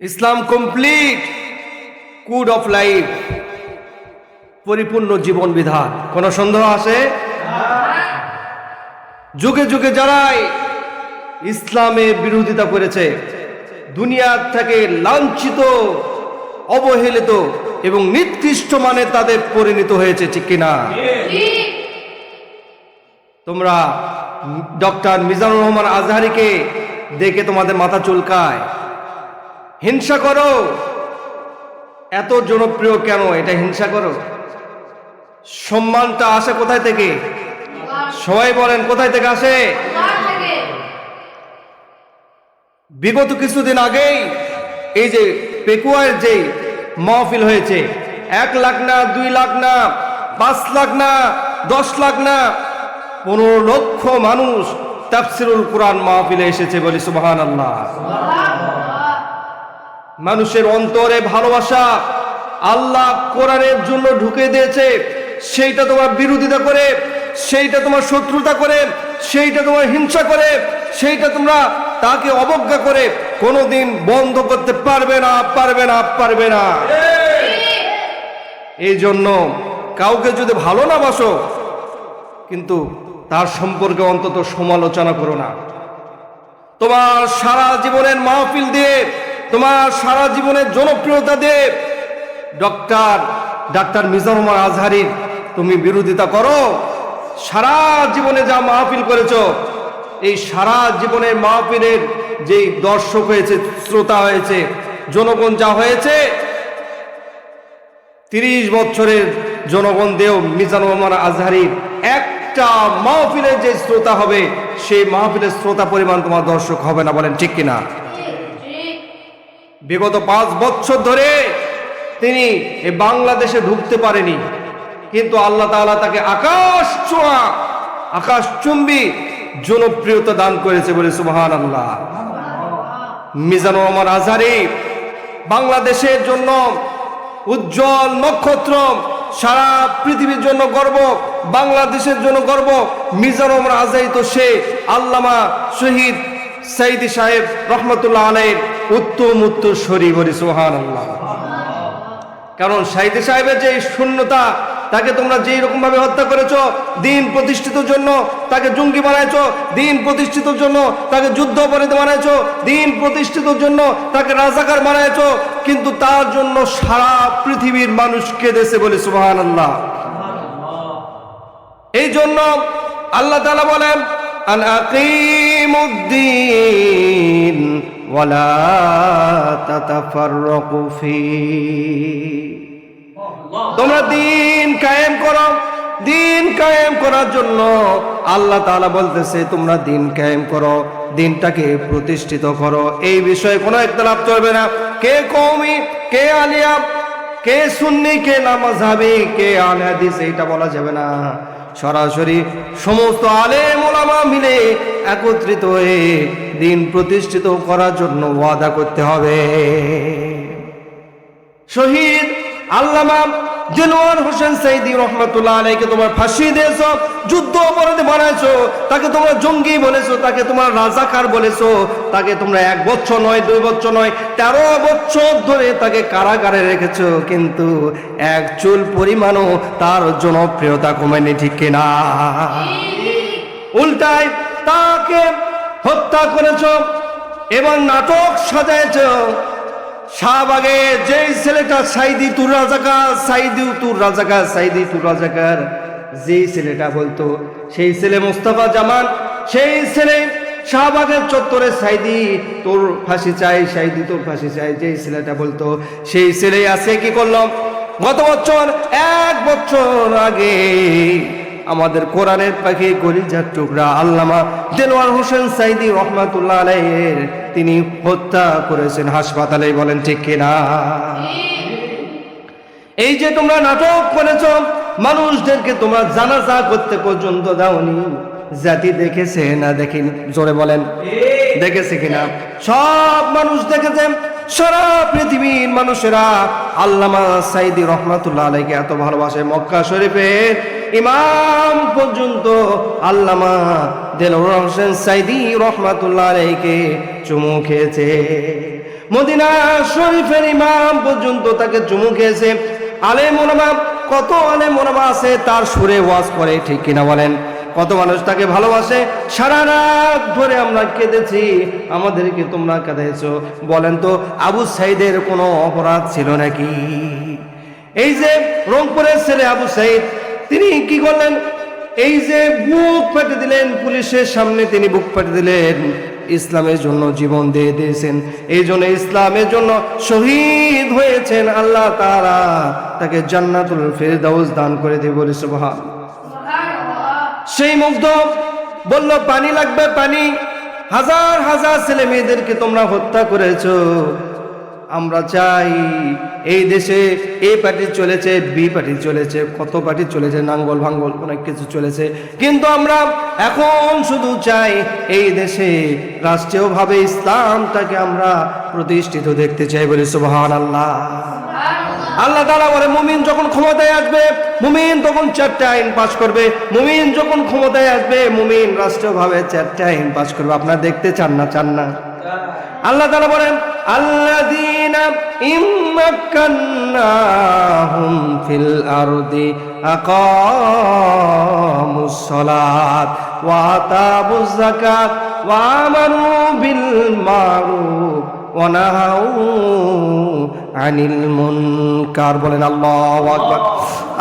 Islam complete code of life পরিপূর্ণ জীবন বিধান। কোনো সন্দেহ আছে? যুগে যুগে যারাই ইসলামের বিরোধিতা করেছে দুনিয়ার থেকে লাঞ্ছিত, অবহেলিত এবং নিকৃষ্ট মানে তাদের পরিণত হয়েছে, ঠিক কিনা? তোমরা ডক্টর মিজানুর রহমান আজহারিকে দেখে তোমাদের মাথা চুলকায়। হিংসা করো। এত জনপ্রিয় কেন? এটা হিংসা করো। সম্মানটা আসে কোথায় থেকে? সবাই বলেন, কোথায় থেকে আসে? বিগত কিছুদিন আগেই এই যে পেকুয়ার যে মহফিল হয়েছে, এক লাখ না, দুই লাখ না, পাঁচ লাখ না, দশ লাখ না, পনেরো লক্ষ মানুষ তাফসিরুল কোরআন মাহফিলে এসেছে বলি সুবাহান আল্লাহ মানুষের অন্তরে ভালোবাসা আল্লাহ কোরআনের জন্য ঢুকে দিয়েছে। সেইটা তোমার বিরোধিতা করে, সেইটা তোমার শত্রুতা করে, সেইটা তোমার হিংসা করে, সেইটা তোমরা তাকে অবজ্ঞা করে কোনোদিন বন্ধ করতে পারবে না পারবে না পারবে না। এই জন্য কাউকে যদি ভালো না বাসো, কিন্তু তার সম্পর্কে অন্তত সমালোচনা করো না। তোমার সারা জীবনের মাহফিল দিয়ে তোমার সারা জীবনের জনপ্রিয়তা দিয়ে ডক্টর, ডাক্তার মিজানুর আজহারির তুমি বিরোধিতা করো। সারা জীবনে যা মাহফিল করেছ, এই সারা জীবনের মাহফিলের যেই দর্শক হয়েছে, শ্রোতা হয়েছে, জনগণ যা হয়েছে, তিরিশ বছরের জনগণ দেও মিজানুর রহমান আজহারির একটা মাহফিলের যে শ্রোতা হবে, সেই মাহফিলের শ্রোতা পরিমাণ তোমার দর্শক হবে না বলেন ঠিক কিনা? বিগত পাঁচ বছর ধরে তিনি এ বাংলাদেশে ঢুকতে পারেনি। কিন্তু আল্লাহ তাআলা তাকে আকাশ ছোঁয়া, আকাশ চুম্বি জনপ্রিয়তা দান করেছে বলে সুবহান আল্লাহ মিজানুর রহমান আজহারি বাংলাদেশের জন্য উজ্জ্বল নক্ষত্র, সারা পৃথিবীর জন্য গর্ব, বাংলাদেশের জন্য গর্ব। মিজানুর রহমান আজহারি তো সে আল্লামা শহীদ সাইদি সাহেব রহমতুল্লাহ আলাইয়ের উত্তম উত্তর শরী বলি সোহান কারণ সাইদি সাহেবের যে শূন্যতা, তাকে তোমরা যেই রকম ভাবে হত্যা করেছ, দিন প্রতিষ্ঠিত জন্য তাকে জঙ্গি বানাইছো, দিন প্রতিষ্ঠিতর জন্য তাকে যুদ্ধ অপরাধী বানাইছো, দিন প্রতিষ্ঠিতর জন্য তাকে রাজাকার বানাইছো, কিন্তু তার জন্য সারা পৃথিবীর মানুষ কেঁদেছে বলে সুবহান আল্লাহ এই জন্য আল্লাহ তালা বলেন তোমরা দিন কায়েম করো, দিন কায়েম করার জন্য আল্লাহ তাআলা বলতেছে, তোমরা দিন কায়েম করো, দিনটাকে প্রতিষ্ঠিত করো। এই বিষয়ে কোনো একতলাপ চলবে না। কে কওমি, কে আলিয়া, কে সুন্নি, কে নামাজাবি কে আলে হাদিস, এইটা বলা যাবে না। সরাসরি সমস্ত আলেম ওলামা মিলে একত্রিত হয়ে দিন প্রতিষ্ঠিত করার জন্য ওয়াদা করতে হবে। শহীদ আল্লামা দিলওয়ার হোসেন সাইদি রহমতুল্লাহ আলাইকে তোমার ফাঁসি দিয়েছ, যুদ্ধ অপরাধে বানাইছো, তাকে তোমরা জঙ্গি বলেছ, তাকে তোমার রাজাকার বলেছ, তাকে তোমরা এক বছর নয়, দুই বছর নয়, তেরো বছর ধরে তাকে কারাগারে রেখেছ, কিন্তু এক চুল পরিমাণও তার জনপ্রিয়তা কমেনি, ঠিক কিনা? উল্টায় তাকে হত্যা করেছ এবং নাটক সাজাইছ শাহবাগে যেই ছেলেটা সাইদি তুর রাজাকার সাইদি তুর রাজাকার সাইদি তুর রাজাকার, যেই ছেলেটা বলতো, সেই ছেলে মোস্তফা জামান, সেই ছেলে শাহবাগের চত্বরে সাইদি তোর ফাঁসি চাই সাইদি তোর ফাঁসি চাই যেই ছেলেটা বলতো, সেই ছেলে আছে, কি করলাম গত বছর, এক বছর আগে আমাদের কোরআনের পাখি গরিজার টুকরা আল্লামা দেলোয়ার হোসেন সাইদি রহমাতুল্লাহ আলাইয়ের তিনি হত্যা করেছেন হাসপাতালে বলেন ঠিক কিনা? এই যে তোমরা নাটক করেছ, মানুষদেরকে তোমরা জানাজা করতে পর্যন্ত দাওনি। জাতি দেখেছে না দেখেনি জোরে বলেন, দেখেছে কিনা? সব মানুষ দেখেছে, সারা পৃথিবীর মানুষেরা আল্লামা সাইদি রহমাতুল্লাহ আলাইকে এত ভালোবাসে মক্কা শরীফের ইমাম পর্যন্ত আল্লামা দেলোর সাইদি রহমাতুল্লাহ চুমু খেয়েছে। মদিনা শরীফের ইমাম পর্যন্ত তাকে চুমু খেয়েছে। আলে মোনামা কত আলে মোনামা আছে তার সুরে ওয়াজ করে, ঠিক কিনা বলেন? কত মানুষ তাকে ভালোবাসে? সারা রাত ধরে আমরা কেঁদেছি, আমাদেরকে তোমরা কেঁদেছো। বলেন তো, আবু সাইদের কোনো অপরাধ ছিল নাকি? এই যে রংপুরের ছেলে আবু সাইদ তিনি কি করলেন? এই যে বুক পেটে দিলেন, পুলিশের সামনে তিনি বুক পেটে দিলেন। ইসলামের জন্য জীবন দিয়ে দিয়েছেন। এই জন্য ইসলামের জন্য শহীদ হয়েছেন আল্লাহ তারা তাকে জান্নাতুল ফেরদাউস দান করে দিয়ে বলে, সুবহান। সেই মুগ্ধ বলল, পানি লাগবে, পানি। হাজার হাজার ছেলে মেয়েদেরকে তোমরা হত্যা করেছ। আমরা চাই। এই দেশে এ পার্টি চলেছে, বি পার্টি চলেছে, কত পার্টি চলেছে, নাঙ্গল ভাঙ্গল অনেক কিছু চলেছে। কিন্তু আমরা এখন শুধু চাই এই দেশে রাষ্ট্রীয়ভাবে ইসলামটাকে আমরা প্রতিষ্ঠিত দেখতে চাই বলে সুবহান আল্লাহ আল্লাহ তালা বলে, মুমিন যখন ক্ষমতায় আসবে, মুমিন তখন চারটে আইন পাশ করবে। মুমিন যখন ক্ষমতায় আসবে, মুমিন রাষ্ট্রভাবে চারটে আইন পাশ করবে। আপনারা দেখতে চান না চান না? আল্লাহ তালা বলেন আল্লাহু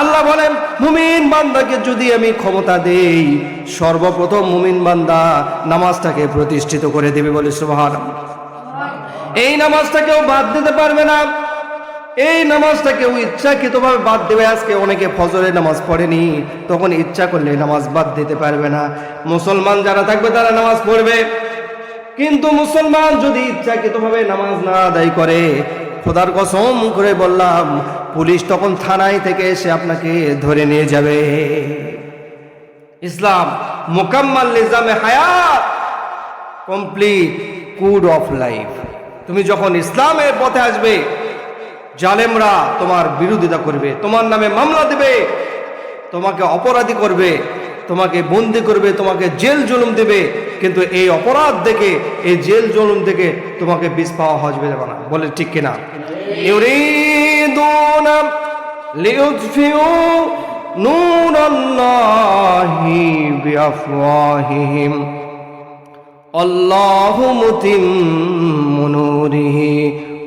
আল্লাহ বলেন, মুমিন বান্দাকে যদি আমি ক্ষমতা দেই, সর্বপ্রথম মুমিন বান্দা নামাজটাকে প্রতিষ্ঠিত করে দেবে বলে সুবহানাল্লাহ। এই নামাজটা কেউ বাদ দিতে পারবে না। এই নামাজটা কেউ ইচ্ছাকৃতভাবে বাদ দেবে। আজকে অনেকে ফজরের নামাজ পড়েনি, তখন ইচ্ছা করলে নামাজ বাদ দিতে পারবে না। মুসলমান যারা থাকবে তারা নামাজ পড়বে। কিন্তু মুসলমান যদি ইচ্ছাকৃতভাবে নামাজ না আদায় করে, খোদার কসম করে বললাম, পুলিশ তখন থানায় থেকে এসে আপনাকে ধরে নিয়ে যাবে। ইসলাম মোকাম্মাল নিজামে হায়াত, কমপ্লিট, কুড অফ লাইফ। তুমি যখন ইসলামের পথে আসবে, জালেমরা তোমার বিরোধিতা করবে, তোমার নামে মামলা দেবে, তোমাকে অপরাধী করবে, তোমাকে বন্দি করবে, তোমাকে জেল জুলুম দেবে, কিন্তু এই অপরাধ দেখে, এই জেল জুলুম দেখে তোমাকে বিষ পাওয়া হজবে যাবে না। বলে ঠিক কিনা? নূরাল্লাহি অল্লাহ মুতিম মনোরিহি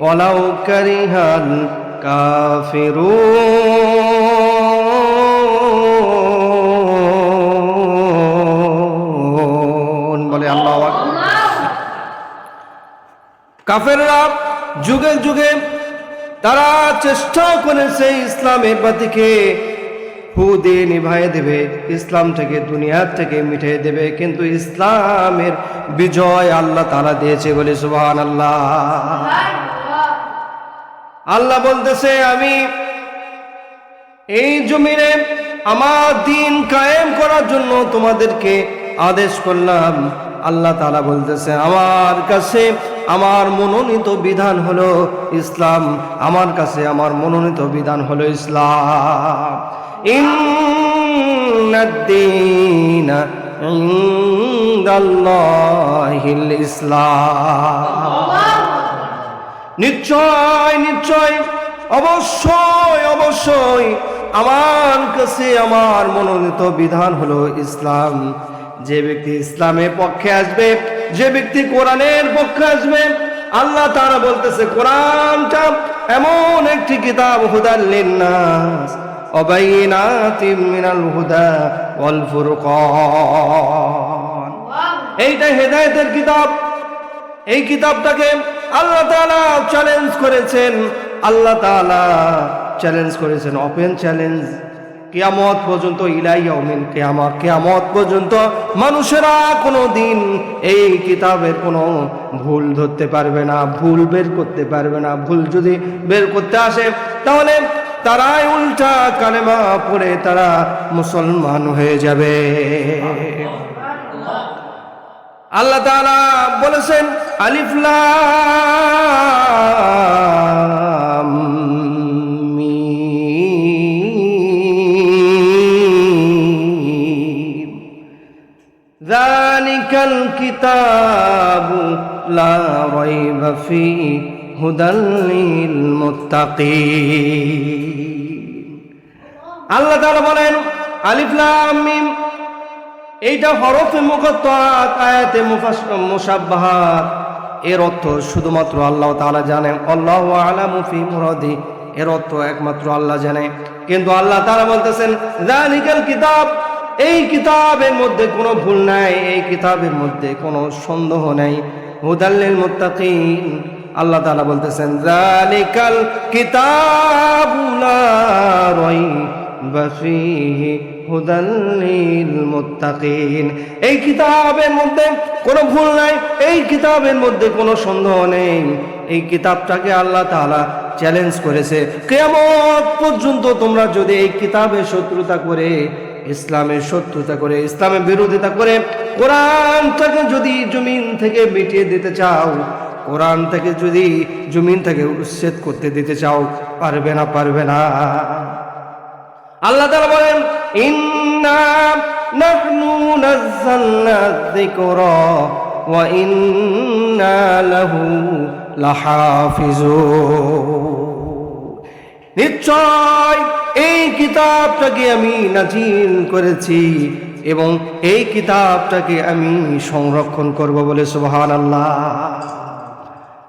অলাউ কারিহাল কাফিরু বলে আল্লাহ কাফেররা যুগে যুগে তারা চেষ্টা করেছে ইসলামের বাতিকে ফু দিয়ে নিভাই দেবে, ইসলাম থেকে, দুনিয়ার থেকে মিটিয়ে দেবে। কিন্তু ইসলামের বিজয় আল্লাহ তালা দিয়েছে বলে সুবহান আল্লাহ আল্লাহ বলতেছে, আমি এই জমিনে আমার দিন কায়েম করার জন্য তোমাদেরকে আদেশ করলাম। আল্লাহ তালা বলতেছে, আমার কাছে আমার মনোনীত বিধান হলো ইসলাম। আমার কাছে আমার মনোনীত বিধান হলো ইসলাম। إن الدين عند الله الإسلام নিশ্চয় নিশ্চয় অবশ্যই অবশ্যই আমার কাছে আমার মনোনীত বিধান হলো ইসলাম যে ব্যক্তি ইসলামের পক্ষে আসবে যে ব্যক্তি কোরআনের পক্ষে আসবে আল্লাহ তারা বলতেছে কোরআনটা এমন একটি কিতাব হুদাল্লিন নাস মিনাল হুদা হেদায়েতের কিতাব। এই কিতাবটাকে আল্লাহ চ্যালেঞ্জ করেছেন। আল্লাহ চ্যালেঞ্জ করেছেন। ওপেন চ্যালেঞ্জ কিয়ামত পর্যন্ত ইলাইয়াউমিন কিয়ামত কিয়ামত পর্যন্ত মানুষেরা কোনো দিন এই কিতাবের কোনো ভুল ধরতে পারবে না, ভুল বের করতে পারবে না। ভুল যদি বের করতে আসে, তাহলে তারাই উল্টা কালেমা পড়ে তারা মুসলমান হয়ে যাবে আল্লাহ তাআলা বলেছেন আলিফলাম ذلك الكتاب لا ريب فيه হুদাল্লিল মুত্তাকিন আল্লাহ তারা বলেন আলিফলাম এইটা হরফে মুকত্তাত মুসাব্বাহ এর অর্থ শুধুমাত্র আল্লাহ তাআলা জানেন। আল্লাহ আলামু ফি মুরাদি। এর অর্থ একমাত্র আল্লাহ জানে। কিন্তু আল্লাহ তারা বলতেছেন জালিকাল কিতাব। এই কিতাবের মধ্যে কোনো ভুল নাই, এই কিতাবের মধ্যে কোনো সন্দেহ নাই। হুদাল্লিল মুত্তাকিন আল্লাহ তাআলা বলতেছেন জালিকাল কিতাবু লা রাইবা ফীহি হুদাল্লিল মুত্তাকিন। এই কিতাবের মধ্যে কোনো ভুল নাই, এই কিতাবের মধ্যে কোনো সন্দেহ নেই। এই কিতাবটাকে আল্লাহ তাআলা চ্যালেঞ্জ করেছে। কেয়ামত পর্যন্ত তোমরা যদি এই কিতাবের শত্রুতা করে, ইসলামের শত্রুতা করে, ইসলামের বিরোধিতা করে, কোরআনটাকে যদি জমিন থেকে মিটিয়ে দিতে চাও কোরআন থেকে যদি জমিন থেকে উচ্ছেদ করতে দিতে চাও, পারবে না পারবে না। আল্লাহ তাআলা বলেন, ইন্না নাহনু নাযালনা যিকরা ওয়া নিশ্চয় এই কিতাবটাকে আমি নাজিল করেছি এবং এই কিতাবটাকে আমি সংরক্ষণ করব বলে সুবহান আল্লাহ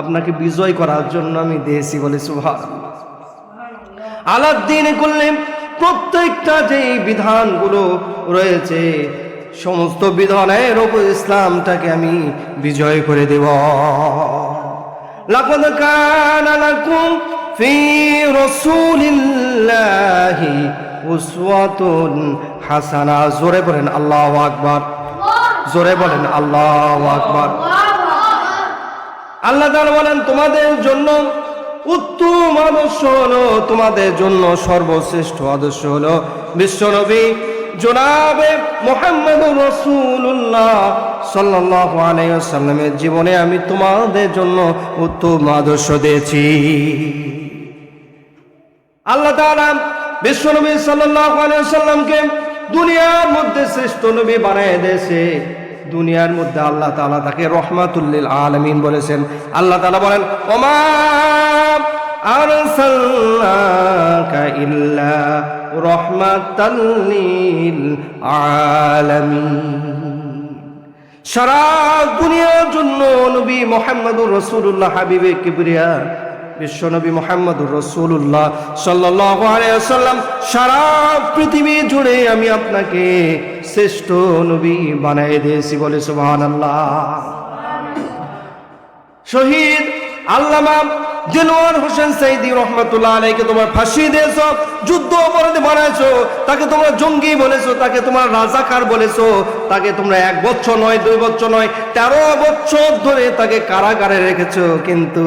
আপনাকে বিজয় করার জন্য আমি দিয়েছি বলে সুবহানাল্লাহ। আলাদ্দিন করলে প্রত্যেকটা যে বিধানগুলো রয়েছে সমস্ত বিধানের ওপর ইসলামটাকে আমি বিজয় করে দেব। লাকাদ কানা লাকুম ফি রাসূলিল্লাহি উসওয়াতুন হাসানা। জোরে বলেন আল্লাহু আকবার। জোরে বলেন আল্লাহু আকবার। আল্লাহ বলেন, তোমাদের জন্য উত্তম আদর্শ হলো, তোমাদের জন্য সর্বশ্রেষ্ঠ আদর্শ হলো বিশ্বনবী জনাবে মোহাম্মদ রসুল্লাহ সাল্লাহ আলাইসাল্লামের জীবনে আমি তোমাদের জন্য উত্তম আদর্শ দিয়েছি। আল্লাহ তাআলা বিশ্বনবী সাল্লাহ আলাইসাল্লামকে দুনিয়ার মধ্যে শ্রেষ্ঠ নবী বানায় দিয়েছে। দুনিয়ার মধ্যে আল্লাহ তাআলা তাকে রহমাতুল্লিল আলামিন বলেছেন। আল্লাহ তালা বলেন, ওমা আলামিন। সারা দুনিয়ার জন্য নবী মোহাম্মদুর রসুল্লাহ হাবিবে কিবরিয়া বিশ্বনবী মোহাম্মদুর রসুল্লাহ সাল্লাহ আলাইসাল্লাম সারা পৃথিবী জুড়ে আমি আপনাকে শ্রেষ্ঠ নবী বানাই দিয়েছি বলে সুবাহ আল্লাহ শহীদ আল্লামা দিলওয়ার হোসেন সাইদি রহমতুল্লাহ আলাইকে তোমার ফাঁসি দিয়েছ, যুদ্ধ অপরাধী বানাইছো, তাকে তোমরা জঙ্গি বলেছ, তাকে তোমার রাজাকার বলেছ, তাকে তোমরা এক বছর নয়, দুই বছর নয়, তেরো বছর ধরে তাকে কারাগারে রেখেছো, কিন্তু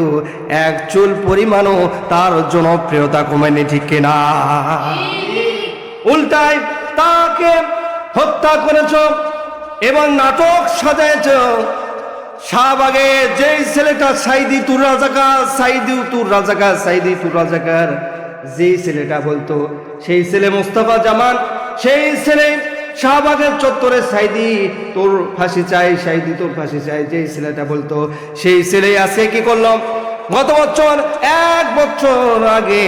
এক চুল পরিমাণও তার জনপ্রিয়তা কমেনি, ঠিক কিনা? উল্টায় তাকে হত্যা করেছ, এবং নাটক সাজাইছ শাহবাগে যেই ছেলেটা সাইদি তুর রাজাকার সাইদি তুর রাজাকার, সাইদি তুর রাজাকার, যেই ছেলেটা বলতো, সেই ছেলে মোস্তফা জামান, সেই ছেলে শাহবাগের চত্বরে সাইদি তোর ফাঁসি চাই, সাইদি তোর ফাঁসি চাই, যেই ছেলেটা বলতো, সেই ছেলে আছে কি করলাম? গত বছর, এক বছর আগে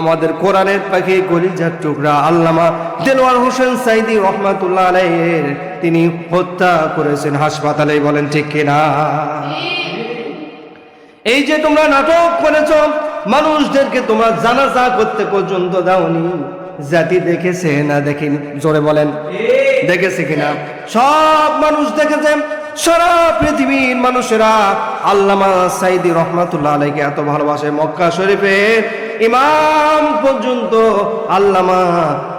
আমাদের কোরআনের পাখি গলিজার টুকরা আল্লামা দেলোয়ার হোসেন সাইদি রহমাতুল্লাহ আলাইয়ের তিনি হত্যা করেছেন হাসপাতালে, বলেন ঠিক কিনা? এই যে তোমরা নাটক করেছ, মানুষদেরকে তোমরা জানাজা করতে পর্যন্ত দাওনি। জাতি দেখেছে না দেখেনি? জোরে বলেন, দেখেছে কিনা? সব মানুষ দেখেছে, সারা পৃথিবীর মানুষেরা আল্লামা সাইদি রহমাতুল্লাহ আলাইকে এত ভালোবাসে মক্কা শরীফের ইমাম পর্যন্ত আল্লামা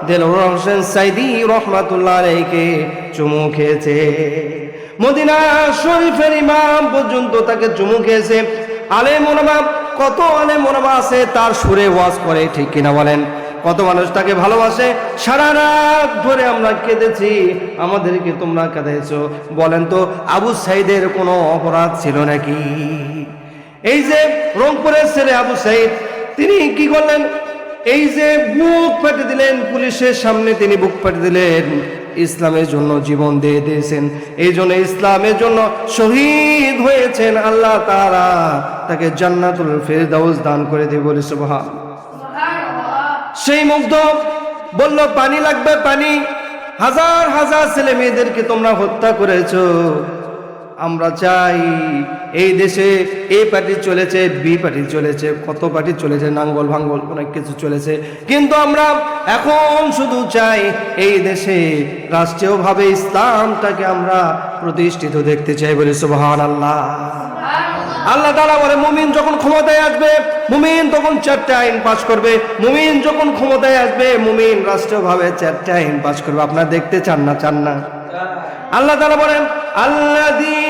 দেলোর হোসেন সাইদি রহমাতুল্লাহ আলাইকে চুমু খেয়েছে। মদিনা শরীফের ইমাম পর্যন্ত তাকে চুমু খেয়েছে। আলে মোনামা, কত আলে মোনামা আছে তার সুরে ওয়াজ করে, ঠিক কিনা বলেন? কত মানুষ তাকে ভালোবাসে? সারা রাত ধরে আমরা কেঁদেছি। আমাদেরকে তোমরা কেঁদেছ। বলেন তো, আবু সাইদের কোনো অপরাধ ছিল নাকি? এই যে রংপুরের ছেলে আবু সাইদ তিনি কি করলেন? এই যে বুক পেটে দিলেন পুলিশের সামনে তিনি বুক পেটে দিলেন। ইসলামের জন্য জীবন দিয়ে দিয়েছেন। এই জন্য ইসলামের জন্য শহীদ হয়েছেন আল্লাহ তারা তাকে জান্নাতুল ফেরদাউস দান করে দিয়ে বলে সুবহান। সেই মুগ্ধ বলল পানি লাগবে পানি। হাজার হাজার ছেলে মেয়েদেরকে তোমরা হত্যা করেছ। আমরা চাই। এই দেশে এ পার্টি চলেছে, বি পার্টি চলেছে, কত পার্টি চলেছে, নাঙ্গল ভাঙ্গল অনেক কিছু চলেছে। কিন্তু আমরা এখন শুধু চাই এই দেশে রাষ্ট্রীয়ভাবে ইসলামটাকে আমরা প্রতিষ্ঠিত দেখতে চাই বলে সুবহান আল্লাহ আল্লাহ তালা বলে, মুমিন যখন ক্ষমতায় আসবে, মুমিন তখন চারটে আইন পাশ করবে। মুমিন যখন ক্ষমতায় আসবে, মুমিন রাষ্ট্রভাবে চারটে আইন পাশ করবে। আপনারা দেখতে চান না চান না? আল্লাহ তালা বলেন আল্লাযীনা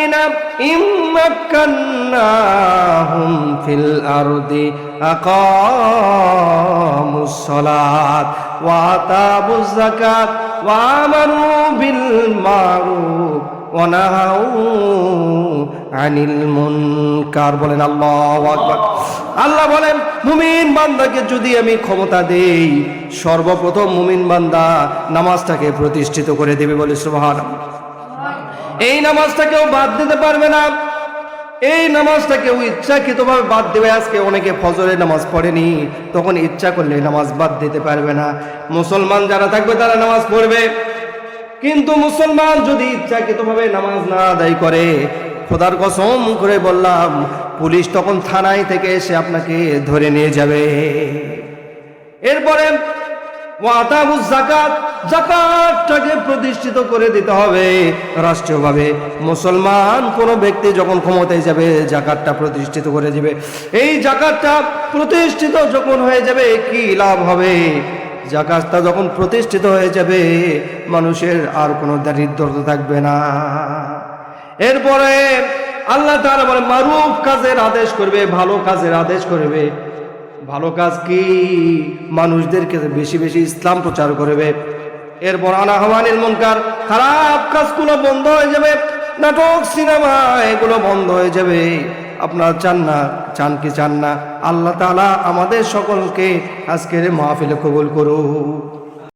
ইম্মাক্কান্নাহুম ফিল আরদি আকামুস সালাত ওয়া আতাবুজ যাকাত ওয়া বিল মারুফ ওয়া নাহাউ আনিল মুনকার। বলেন, আল্লাহু আকবার। আল্লাহ বলেন, মুমিন বান্দাকে যদি আমি ক্ষমতা দেই, সর্বপ্রথম মুমিন বান্দা নামাজটাকে প্রতিষ্ঠিত করে দেবে বলে সুবহানাল্লাহ। এই নামাজটা কেউ বাদ দিতে পারবে না। এই নামাজটা কেউ ইচ্ছাকৃতভাবে বাদ দেবে। আজকে অনেকে ফজরের নামাজ পড়েনি, তখন ইচ্ছা করলে নামাজ বাদ দিতে পারবে না। মুসলমান যারা থাকবে, তারা নামাজ পড়বে। কিন্তু মুসলমান যদি ইচ্ছাকৃতভাবে নামাজ না আদায় করে, খোদার কসম করে বললাম, পুলিশ তখন থানায় থেকে এসে আপনাকে ধরে নিয়ে যাবে। এরপরে ওয়াতাবুজ জাকাত জাকাতটাকে প্রতিষ্ঠিত করে দিতে হবে। রাষ্ট্রীয়ভাবে মুসলমান কোনো ব্যক্তি যখন ক্ষমতায় যাবে, জাকাতটা প্রতিষ্ঠিত করে দিবে। এই জাকাতটা প্রতিষ্ঠিত যখন হয়ে যাবে, কি লাভ হবে? জাকাতটা যখন প্রতিষ্ঠিত হয়ে যাবে, মানুষের আর কোনো দারিদ্রতা থাকবে না। এরপরে আল্লাহ তাআলা বলে মারুফ কাজের আদেশ করবে, ভালো কাজের আদেশ করবে। ভালো কাজ কি? মানুষদেরকে বেশি বেশি ইসলাম প্রচার করবে। এরপর আনা হওয়ানিল মনকার, খারাপ কাজগুলো বন্ধ হয়ে যাবে, নাটক, সিনেমা, এগুলো বন্ধ হয়ে যাবে। আপনার চান না, চান কি চান না? আল্লাহ তালা আমাদের সকলকে আজকের মাহফিলে কবুল করুক।